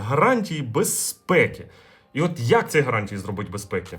гарантії безпеки. І от як ці гарантії зробити безпеки?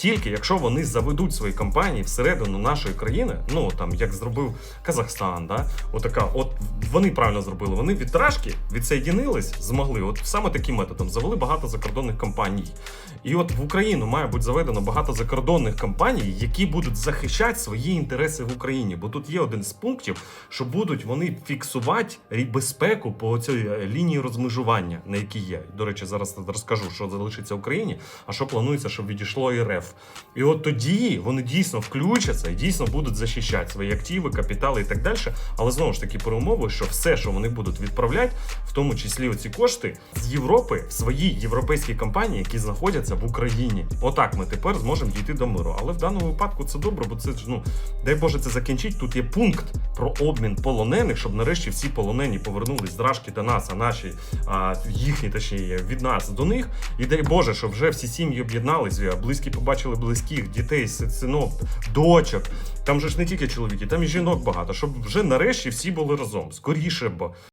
Тільки якщо вони заведуть свої компанії всередину нашої країни, ну там як зробив Казахстан, да, отака, от вони правильно зробили. Вони від Рашки відсоєдинились, змогли. От саме таким методом завели багато закордонних компаній. І от в Україну має бути заведено багато закордонних компаній, які будуть захищати свої інтереси в Україні. Бо тут є один з пунктів, що будуть вони фіксувати безпеку по цій е, лінії розмежування, на якій є. До речі, зараз розкажу, що залишиться в Україні, а що планується, щоб відійшло РФ. І от тоді вони дійсно включаться і дійсно будуть захищати свої активи, капітали і так далі. Але знову ж таки, при умови, що все, що вони будуть відправляти, в тому числі оці кошти з Європи в свої європейські компанії, які знаходяться в Україні. Отак ми тепер зможемо дійти до миру. Але в даному випадку це добре, бо це ж ну дай Боже це закінчить. Тут є пункт про обмін полонених, щоб нарешті всі полонені повернулись з до нас, а наші а, їхні точніше від нас до них. І дай Боже, щоб вже всі сім'ї об'єднались, близькі побачили близьких, дітей, синок, дочок. Там же ж не тільки чоловіки, там і жінок багато, щоб вже нарешті всі були разом. Скоріше б.